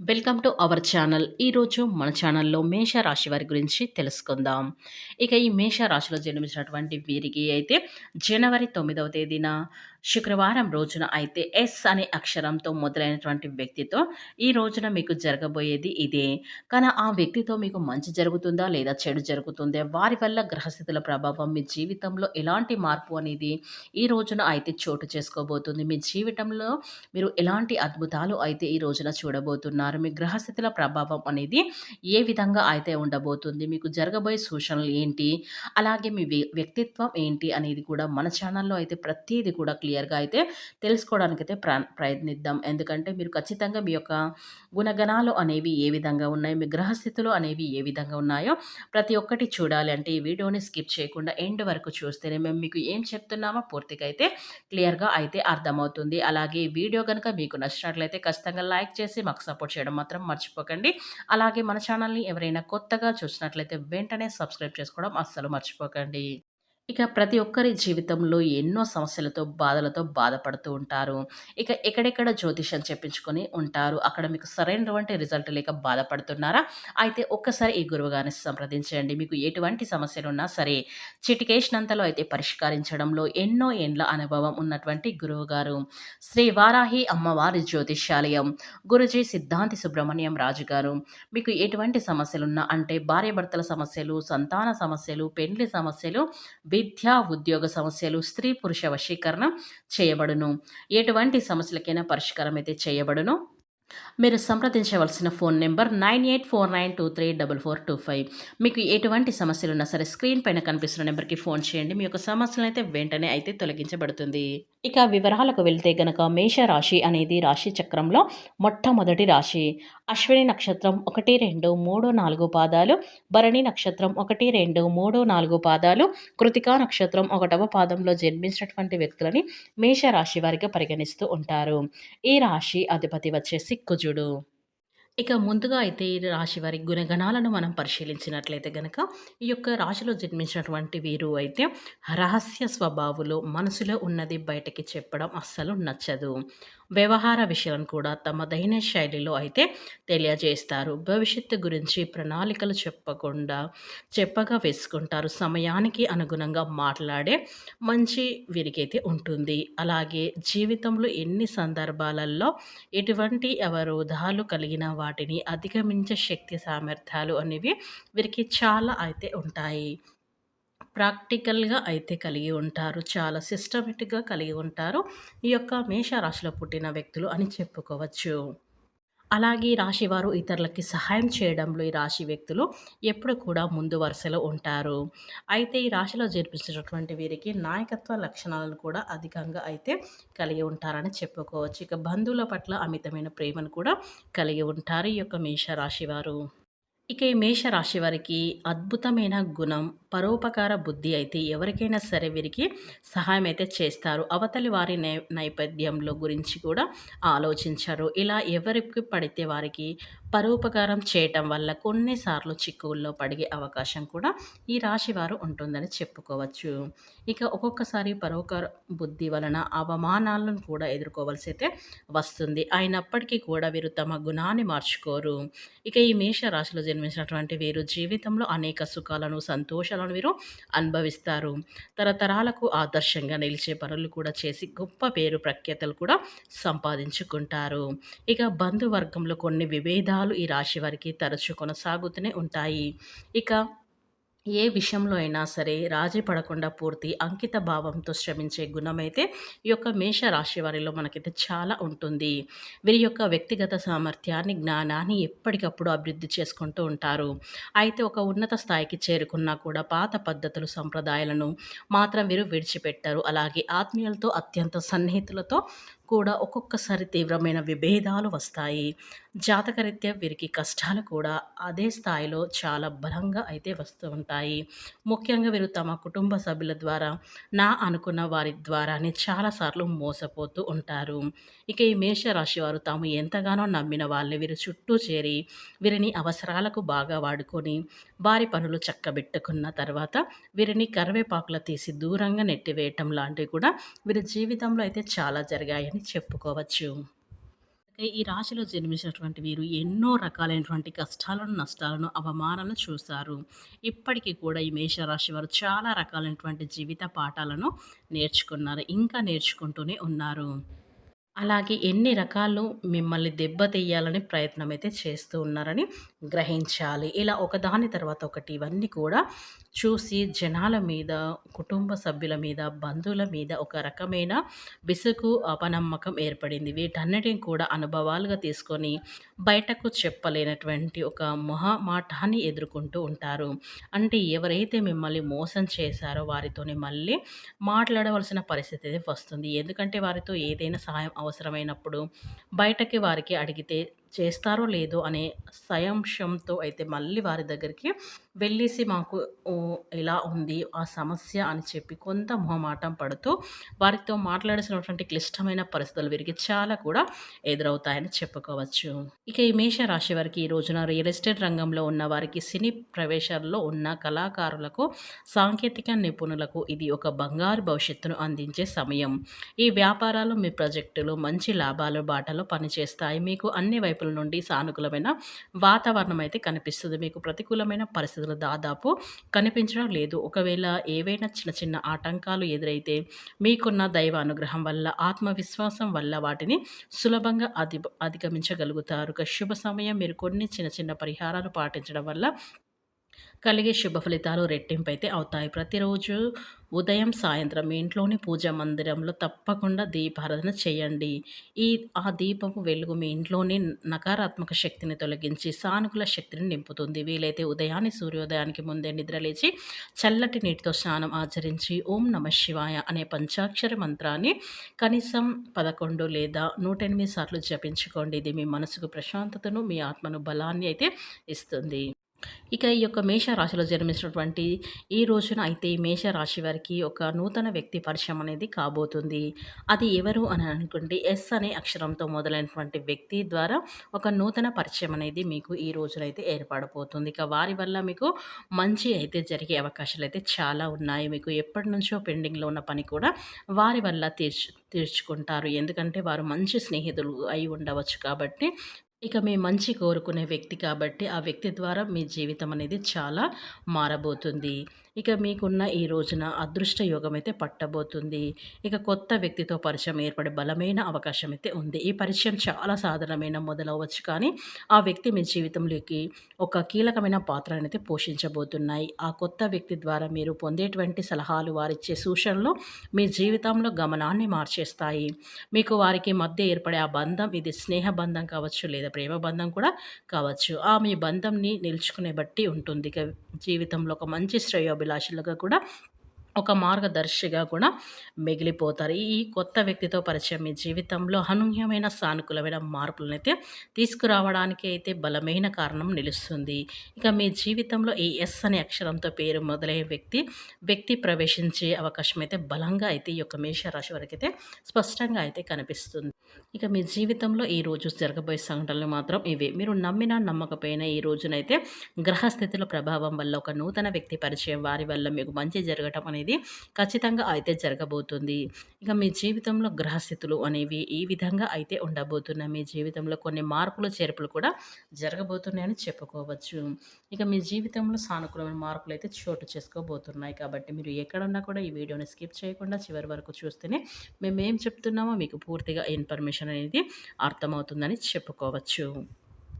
Welcome to our channel. ఈరోజు మన ఛానల్‌లో మేషరాశి వారి గురించి తెలుసుకుందాం. ఇక ఈ మేష రాశిలో జన్మించినటువంటి వీరికి అయితే జనవరి తొమ్మిదవ తేదీన శుక్రవారం రోజున అయితే ఎస్ అనే అక్షరంతో మొదలైనటువంటి వ్యక్తితో ఈ రోజున మీకు జరగబోయేది ఇదే. కానీ ఆ వ్యక్తితో మీకు మంచి జరుగుతుందా? లేదా చెడు జరుగుతుందా? వారి వల్ల గ్రహస్థితుల ప్రభావం మీ జీవితంలో ఎలాంటి మార్పు అనేది ఈ రోజున అయితే చోటు చేసుకోబోతుంది. మీ జీవితంలో మీరు ఎలాంటి అద్భుతాలు అయితే ఈ రోజున చూడబోతున్నారు. మీ గ్రహస్థితుల ప్రభావం అనేది ఏ విధంగా అయితే ఉండబోతుంది? మీకు జరగబోయే సూచనలు ఏంటి? అలాగే మీ వ్యక్తిత్వం ఏంటి? అనేది కూడా మన ఛానల్‌లో అయితే ప్రతీది కూడా క్లియర్ క్లియర్‌గా అయితే తెలుసుకోవడానికైతే ప్ర ప్రయత్నిద్దాం. ఎందుకంటే మీరు ఖచ్చితంగా మీ యొక్క గుణగణాలు అనేవి ఏ విధంగా ఉన్నాయి? మీ గ్రహస్థితులు అనేవి ఏ విధంగా ఉన్నాయో ప్రతి ఒక్కటి చూడాలి అంటే ఈ వీడియోని స్కిప్ చేయకుండా ఎండ్ వరకు చూస్తేనే మేము మీకు ఏం చెప్తున్నామో పూర్తిగా అయితే క్లియర్‌గా అయితే అర్థమవుతుంది. అలాగే ఈ వీడియో కనుక మీకు నచ్చినట్లయితే ఖచ్చితంగా లైక్ చేసి మాకు సపోర్ట్ చేయడం మాత్రం మర్చిపోకండి. అలాగే మన ఛానల్‌ని ఎవరైనా కొత్తగా చూసినట్లయితే వెంటనే సబ్స్క్రైబ్ చేసుకోవడం అస్సలు మర్చిపోకండి. ఇక ప్రతి ఒక్కరి జీవితంలో ఎన్నో సమస్యలతో, బాధలతో బాధపడుతూ ఉంటారు. ఇక ఎక్కడెక్కడ జ్యోతిషం చెప్పించుకొని ఉంటారు. అక్కడ మీకు సరైనటువంటి రిజల్ట్ లేక బాధపడుతున్నారా? అయితే ఒక్కసారి ఈ గురువుగారిని సంప్రదించండి. మీకు ఎటువంటి సమస్యలు ఉన్నా సరే చిటికేసినంతలో అయితే పరిష్కరించడంలో ఎన్నో ఏండ్ల అనుభవం ఉన్నటువంటి గురువుగారు. శ్రీ వారాహి అమ్మవారి జ్యోతిష్యాలయం గురుజీ సిద్ధాంతి సుబ్రహ్మణ్యం రాజు గారు. మీకు ఎటువంటి సమస్యలున్నా అంటే భార్యాభర్తల సమస్యలు, సంతాన సమస్యలు, పెండ్లి సమస్యలు, విద్యా, ఉద్యోగ సమస్యలు, స్త్రీ పురుష వశీకరణ చేయబడును. ఎటువంటి సమస్యలకైనా పరిష్కారం అయితే చేయబడును. మీరు సంప్రదించవలసిన phone number nine eight four nine two three double four two five మీకు ఎటువంటి సమస్యలున్నా సరే స్క్రీన్ పైన కనిపిస్తున్న నెంబర్‌కి ఫోన్ చేయండి. మీ యొక్క సమస్యలు అయితే వెంటనే అయితే తొలగించబడుతుంది. ఇక వివరాలకు వెళ్తే గనక మేష రాశి అనేది రాశి చక్రంలో మొట్టమొదటి రాశి. అశ్విని నక్షత్రం 1, 2, 3, 4 పాదాలు, భరణి నక్షత్రం 1, 2, 3, 4 పాదాలు, కృతికా నక్షత్రం ఒకటవ పాదంలో జన్మించినటువంటి వ్యక్తులని మేష రాశి వారిగా పరిగణిస్తూ ఉంటారు. ఈ రాశి అధిపతి వచ్చేసి సిక్కుజుడు ఇక ముందుగా అయితే ఈ రాశి వారి గుణగణాలను మనం పరిశీలించినట్లయితే గనక ఈ యొక్క రాశిలో జన్మించినటువంటి వీరు అయితే రహస్య స్వభావులు. మనసులో ఉన్నది బయటకి చెప్పడం అస్సలు నచ్చదు. వ్యవహార విషయాలను కూడా తమ దైన శైలిలో అయితే తెలియజేస్తారు. భవిష్యత్తు గురించి ప్రణాళికలు చెప్పకుండా చెప్పగా వేసుకుంటారు. సమయానికి అనుగుణంగా మాట్లాడే మంచి వీరికైతే ఉంటుంది. అలాగే జీవితంలో ఎన్ని సందర్భాలలో ఎటువంటి అవరోధాలు కలిగిన వాటిని అధిగమించే శక్తి సామర్థ్యాలు అనేవి వీరికి చాలా అయితే ఉంటాయి. ప్రాక్టికల్‌గా అయితే కలిగి ఉంటారు. చాలా సిస్టమేటిక్‌గా కలిగి ఉంటారు. ఈ యొక్క మేష రాశిలో పుట్టిన వ్యక్తులు అని చెప్పుకోవచ్చు. అలాగే ఈ ఇతరులకి సహాయం చేయడంలో ఈ రాశి వ్యక్తులు ఎప్పుడు కూడా ముందు వరుసలో ఉంటారు. అయితే ఈ రాశిలో జరిపించినటువంటి వీరికి నాయకత్వ లక్షణాలను కూడా అధికంగా అయితే కలిగి ఉంటారని చెప్పుకోవచ్చు. ఇక బంధువుల పట్ల అమితమైన ప్రేమను కూడా కలిగి ఉంటారు ఈ యొక్క మేష రాశి వారు. ఇక ఈ మేష రాశి వారికి అద్భుతమైన గుణం, పరోపకార బుద్ధి అయితే ఎవరికైనా సరే వీరికి సహాయం అయితే చేస్తారు. అవతలి వారి నే నేపథ్యంలో గురించి కూడా ఆలోచించరు. ఇలా ఎవరికి పడితే వారికి పరోపకారం చేయటం వల్ల కొన్నిసార్లు చిక్కుల్లో పడిగే అవకాశం కూడా ఈ రాశి వారు ఉంటుందని చెప్పుకోవచ్చు. ఇక ఒక్కొక్కసారి పరోపకార బుద్ధి వలన అవమానాలను కూడా ఎదుర్కోవాల్సి అయితే వస్తుంది. అయినప్పటికీ కూడా వీరు తమ గుణాన్ని మార్చుకోరు. ఇక ఈ మేష రాశిలో జన్మించినటువంటి వీరు జీవితంలో అనేక సుఖాలను, సంతోషాలను వీరు అనుభవిస్తారు. తరతరాలకు ఆదర్శంగా నిలిచే పనులు కూడా చేసి గొప్ప పేరు ప్రఖ్యాతలు కూడా సంపాదించుకుంటారు. ఇక బంధువర్గంలో కొన్ని విభేదాలు ఈ రాశి వారికి తరచు కొనసాగుతూనే ఉంటాయి. ఇక ఏ విషయంలో అయినా సరే రాజీ పడకుండా పూర్తి అంకిత భావంతో శ్రమించే గుణమైతే ఈ యొక్క మేష రాశి వారిలో మనకైతే చాలా ఉంటుంది. వీరి యొక్క వ్యక్తిగత సామర్థ్యాన్ని, జ్ఞానాన్ని ఎప్పటికప్పుడు అభివృద్ధి చేసుకుంటూ ఉంటారు. అయితే ఒక ఉన్నత స్థాయికి చేరుకున్నా కూడా పాత పద్ధతులు, సంప్రదాయాలను మాత్రం వీరు విడిచిపెట్టారు అలాగే ఆత్మీయులతో అత్యంత సన్నిహితులతో కూడా ఒక్కొక్కసారి తీవ్రమైన విభేదాలు వస్తాయి. జాతకరీత్యా వీరికి కష్టాలు కూడా అదే స్థాయిలో చాలా బలంగా అయితే వస్తూ ఉంటాయి. ముఖ్యంగా వీరు తమ కుటుంబ సభ్యుల ద్వారా, నా అనుకున్న వారి ద్వారానే చాలా సార్లు మోసపోతూ ఉంటారు. ఇక ఈ మేష రాశి వారు తాము ఎంతగానో నమ్మిన వాళ్ళని వీరి చుట్టూ చేరి వీరిని అవసరాలకు బాగా వాడుకొని వారి పనులు చక్కబెట్టుకున్న తర్వాత వీరిని కరివేపాకులు తీసి దూరంగా నెట్టివేయటం లాంటివి కూడా వీరి జీవితంలో అయితే చాలా అని చెప్పుకోవచ్చు. ఈ రాశిలో జన్మించినటువంటి వీరు ఎన్నో రకాలైనటువంటి కష్టాలను, నష్టాలను, అవమానాలను చూశారు ఇప్పటికీ కూడా ఈ మేషరాశి వారు చాలా రకాలైనటువంటి జీవిత పాఠాలను నేర్చుకున్నారు. ఇంకా నేర్చుకుంటూనే ఉన్నారు. అలాగే ఎన్ని రకాలు మిమ్మల్ని దెబ్బతీయాలని ప్రయత్నం అయితే చేస్తూ ఉన్నారని గ్రహించాలి. ఇలా ఒకదాని తర్వాత ఒకటి ఇవన్నీ కూడా చూసి జనాల మీద, కుటుంబ సభ్యుల మీద, బంధువుల మీద ఒక రకమైన విసుగు, అపనమ్మకం ఏర్పడింది. వీటన్నిటిని కూడా అనుభవాలుగా తీసుకొని బయటకు చెప్పలేనటువంటి ఒక మొహమాటాన్ని ఎదుర్కొంటూ ఉంటారు. అంటే ఎవరైతే మిమ్మల్ని మోసం చేశారో వారితోనే మళ్ళీ మాట్లాడవలసిన పరిస్థితి వస్తుంది. ఎందుకంటే వారితో ఏదైనా సహాయం అవసరమైనప్పుడు బయటకి వారికి అడిగితే చేస్తారో లేదో అనే సయంశంతో అయితే మళ్ళీ వారి దగ్గరికి వెళ్ళేసి మాకు ఇలా ఉంది ఆ సమస్య అని చెప్పి కొంత మొహమాటం పడుతూ వారితో మాట్లాడాల్సినటువంటి క్లిష్టమైన పరిస్థితులు వీరికి చాలా కూడా ఎదురవుతాయని చెప్పుకోవచ్చు. ఇక ఈ మేష రాశి వారికి ఈ రోజున రియల్ ఎస్టేట్ రంగంలో ఉన్న వారికి సినీ ప్రవేశాల్లో ఉన్న కళాకారులకు సాంకేతిక నిపుణులకు ఇది ఒక బంగారు భవిష్యత్తును అందించే సమయం. ఈ వ్యాపారాలు మీ ప్రాజెక్టులు మంచి లాభాలు బాటలో పనిచేస్తాయి. మీకు అన్ని వైపుల వైపుల నుండి సానుకూలమైన వాతావరణం అయితే కనిపిస్తుంది. మీకు ప్రతికూలమైన పరిస్థితులు దాదాపు కనిపించడం లేదు. ఒకవేళ ఏవైనా చిన్న చిన్న ఆటంకాలు ఎదురైతే మీకున్న దైవ అనుగ్రహం వల్ల ఆత్మవిశ్వాసం వల్ల వాటిని సులభంగా అధి అధిగమించగలుగుతారు. శుభ సమయం మీరు కొన్ని చిన్న చిన్న పరిహారాలు పాటించడం వల్ల కలిగే శుభ ఫలితాలు రెట్టింపు అయితే అవుతాయి. ప్రతిరోజు ఉదయం సాయంత్రం మీ ఇంట్లోని పూజ మందిరంలో తప్పకుండా దీపారాధన చేయండి. ఈ ఆ దీపము వెలుగు మీ ఇంట్లోని నకారాత్మక శక్తిని తొలగించి సానుకూల శక్తిని నింపుతుంది. వీలైతే ఉదయాన్నే సూర్యోదయానికి ముందే నిద్రలేచి చల్లటి నీటితో స్నానం ఆచరించి ఓం నమ శివాయ అనే పంచాక్షర మంత్రాన్ని కనీసం పదకొండు లేదా నూట ఎనిమిది సార్లు జపించుకోండి. ఇది మీ మనసుకు ప్రశాంతతను మీ ఆత్మను బలాన్ని అయితే ఇస్తుంది. ఇక ఈ యొక్క మేషరాశిలో జన్మించినటువంటి ఈ రోజున అయితే ఈ మేషరాశి వారికి ఒక నూతన వ్యక్తి పరిచయం అనేది కాబోతుంది. అది ఎవరు అని అనుకుంటే ఎస్ అనే అక్షరంతో మొదలైనటువంటి వ్యక్తి ద్వారా ఒక నూతన పరిచయం అనేది మీకు ఈ రోజునైతే ఏర్పడబోతుంది. ఇక వారి వల్ల మీకు మంచి అయితే జరిగే అవకాశాలు అయితే చాలా ఉన్నాయి. మీకు ఎప్పటి నుంచో పెండింగ్లో ఉన్న పని కూడా వారి వల్ల తీర్చు తీర్చుకుంటారు. ఎందుకంటే వారు మంచి స్నేహితులు అయి ఉండవచ్చు కాబట్టి ఇక మీ మంచి కోరుకునే వ్యక్తి కాబట్టి ఆ వ్యక్తి ద్వారా మీ జీవితం అనేది చాలా మారబోతుంది. ఇక మీకున్న ఈ రోజున అదృష్ట యోగం అయితే పట్టబోతుంది. ఇక కొత్త వ్యక్తితో పరిచయం ఏర్పడే బలమైన అవకాశం అయితే ఉంది. ఈ పరిచయం చాలా సాధారణమైన మొదలవచ్చు కానీ ఆ వ్యక్తి మీ జీవితంలోకి ఒక కీలకమైన పాత్రను అయితే పోషించబోతున్నాయి. ఆ కొత్త వ్యక్తి ద్వారా మీరు పొందేటువంటి సలహాలు వారిచ్చే సూచనలు మీ జీవితంలో గమనాన్ని మార్చేస్తాయి. మీకు వారికి మధ్య ఏర్పడే ఆ బంధం ఇది స్నేహ బంధం కావచ్చు లేదా ప్రేమ బంధం కూడా కావచ్చు. ఆ మీ బంధంని నిలుచుకునే బట్టి ఉంటుంది. ఇక జీవితంలో ఒక మంచి శ్రేయోభి అభిలాషులుగా కూడా ఒక మార్గదర్శిగా కూడా మిగిలిపోతారు. ఈ కొత్త వ్యక్తితో పరిచయం మీ జీవితంలో అనూహ్యమైన సానుకూలమైన మార్పులను అయితే తీసుకురావడానికి అయితే బలమైన కారణం నిలుస్తుంది. ఇక మీ జీవితంలో ఈ ఎస్ అనే అక్షరంతో పేరు మొదలయ్యే వ్యక్తి వ్యక్తి ప్రవేశించే అవకాశం అయితే బలంగా అయితే ఈ యొక్క మేషరాశి వరకు అయితే స్పష్టంగా అయితే కనిపిస్తుంది. ఇక మీ జీవితంలో ఈ రోజు జరగబోయే సంఘటనలు మాత్రం ఇవే. మీరు నమ్మిన నమ్మకపోయినా ఈ రోజునైతే గ్రహస్థితుల ప్రభావం వల్ల ఒక నూతన వ్యక్తి పరిచయం వారి వల్ల మీకు మంచి జరగటం అనేది ఖచ్చితంగా అయితే జరగబోతుంది. ఇక మీ జీవితంలో గ్రహస్థితులు అనేవి ఈ విధంగా అయితే ఉండబోతున్నాయి. మీ జీవితంలో కొన్ని మార్పులు చేర్పులు కూడా జరగబోతున్నాయని చెప్పుకోవచ్చు. ఇక మీ జీవితంలో సానుకూలమైన మార్పులు అయితే చోటు చేసుకోబోతున్నాయి. కాబట్టి మీరు ఎక్కడున్నా కూడా ఈ వీడియోని స్కిప్ చేయకుండా చివరి వరకు చూస్తేనే మేము ఏం చెప్తున్నామో మీకు పూర్తిగా ఇన్ఫర్మేషన్ అనేది అర్థమవుతుందని చెప్పుకోవచ్చు.